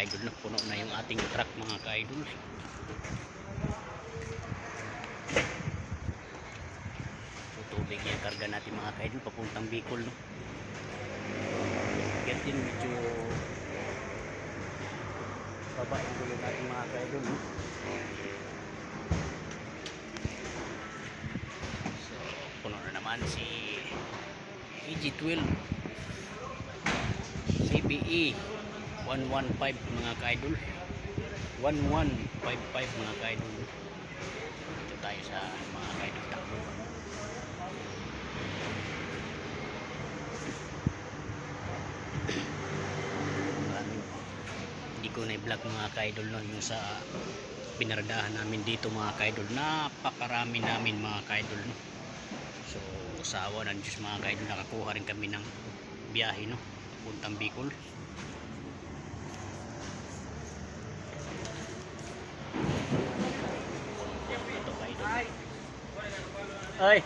kaidol no? puno na yung ating truck mga kaidol. So tubig yung karga natin mga kaidol papuntang Bicol no? Yan din medyo baba yung natin mga kaidol no? So puno na naman si EG12 CBE 115 mga kaidol. 1155 mga kaidol. Dito tayo sa mga kaidol maraming hindi ko na i-vlog mga kaidol no, yung sa pinaradahan namin dito mga kaidol. Napakarami namin mga kaidol no. So sa awa ng Diyos mga kaidol nakakuha rin kami ng biyahe no puntang Bicol ito kaidol ay.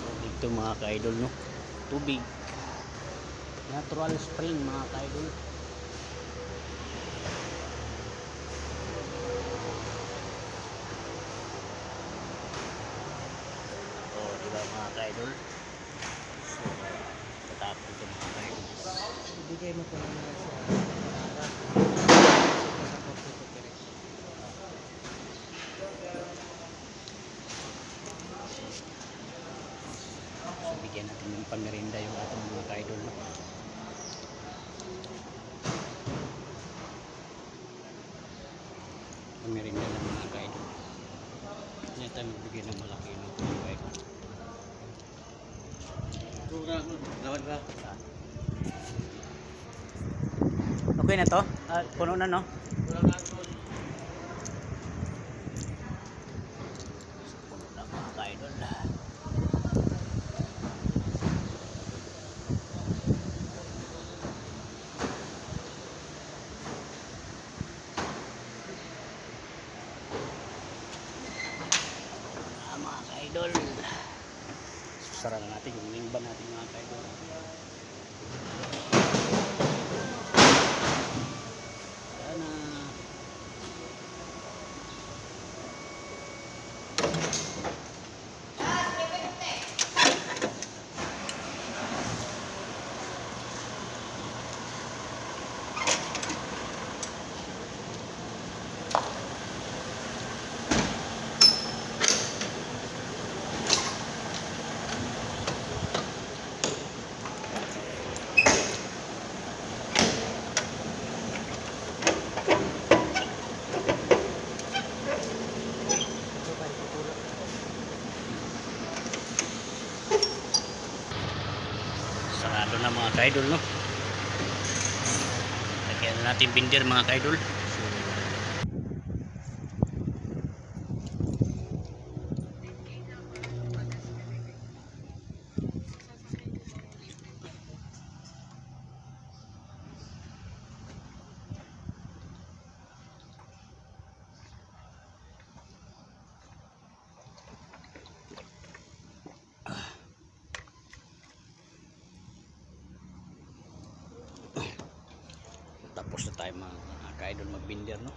Tubig to mga kaidol no? Tubig. Natural spring mga kaidol. Oh di ba mga kaidol? So tatapos ito mga kaidol. Ibigay mo ko sa para sa pagtutupirin. so bigyan natin ng pangmerinda yung ating mga kaidol no? pangmerinda ng mga kaidol hindi tayo magbigyan ng malaki no? mga kaidol Lawan ba? okay na to? Ah, puno na no? puno na mga kaidol Ah, kaidol sara na natin yung lingba natin mga kaidol mga kaidol no? Lagyan na natin binder mga kaidol tapos na tayo mga, kaidol magbinder no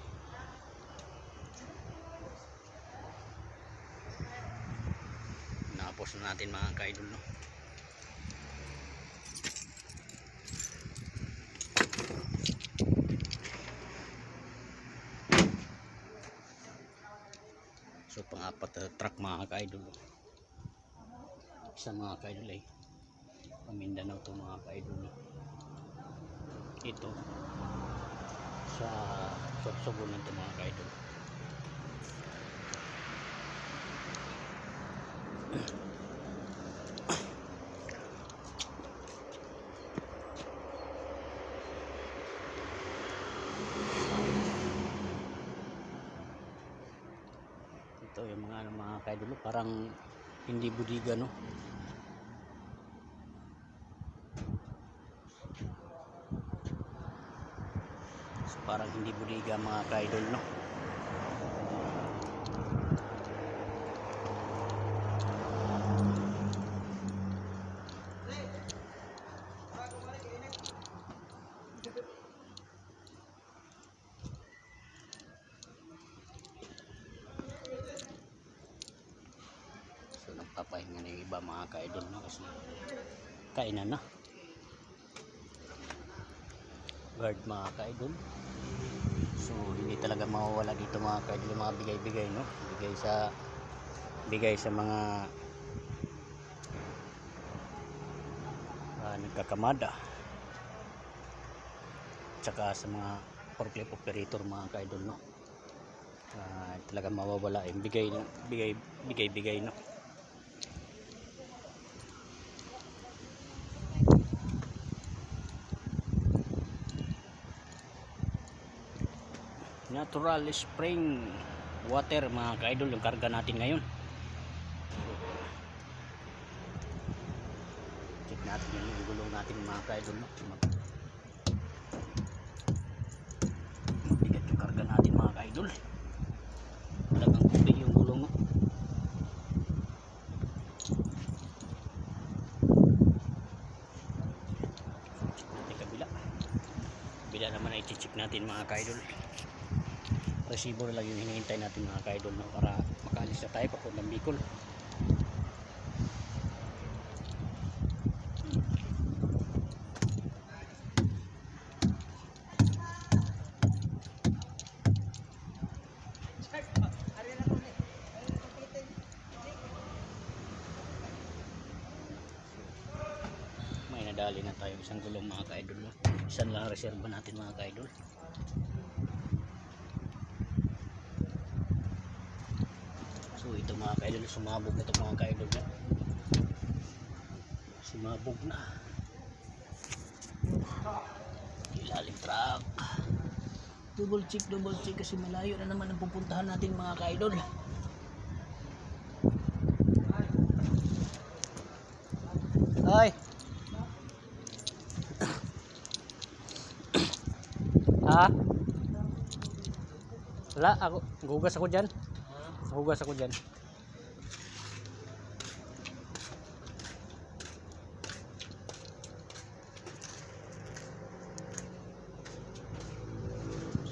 napos na natin mga kaidol no so pang-apat na truck mga kaidol no? isa mga kaidol ay Pamindanao to mga kaidol no? ito sa Sorsogon ito mga kaidol ito yung mga mga kaidol parang hindi budiga no parang hindi buliga mga kaidol no so nagpapahinga na yung iba mga kaidol no kasi kainan na no? Guard mga ka-idol. So hindi talaga mawawala dito mga ka-idol yung mga bigay-bigay no? Bigay sa bigay sa mga ah, nagkakamada. Tsaka sa mga forklift operator mga ka-idol no? Ah, talaga mawawala yung bigay bigay bigay bigay no natural spring water mga ka-idol yung karga natin ngayon check natin yung, yung gulong natin mga ka-idol no? mabigat yung karga natin mga ka-idol talagang tubig yung gulong no? kabila kabila naman ay check natin mga ka-idol receiver lang yung hinihintay natin mga ka-idol no? para makaalis na tayo papuntang Bicol may nadali na tayo isang gulong mga ka-idol no? isang lang reserva natin mga ka-idol so ito mga ka-idol sumabog na ito mga ka-idol no? sumabog na ilalim truck double check double check kasi malayo na naman ang pupuntahan natin mga ka-idol Ay. ha? Wala, ako, gugas ako dyan. Gugas ako dyan.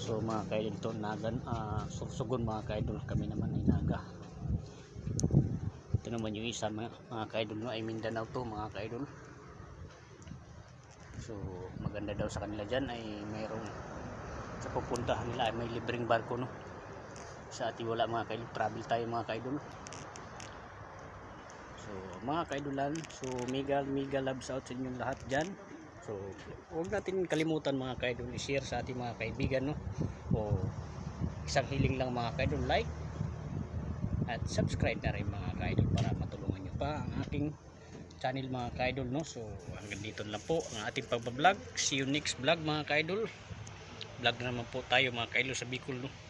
So mga kaidol to, nagan, ah, sugsugon mga kaidol, kami naman ay naga. Ito naman yung isa mga, mga kaidol no, ay Mindanao to mga kaidol. So maganda daw sa kanila dyan ay mayroong sa pupuntahan nila ay may libreng barko no. Sa ating wala mga kaidol, travel tayo mga kaidol. So mga kaidolan, so mega mega loves out sa inyong lahat dyan. So huwag natin kalimutan mga kaidol i-share sa ating mga kaibigan no. O isang hiling lang mga kaidol like at subscribe na rin mga kaidol para matulungan nyo pa ang aking channel mga kaidol no so hanggang dito lang po ang ating pagbablog see you next vlog mga kaidol vlog na naman po tayo mga kaidol sa Bicol no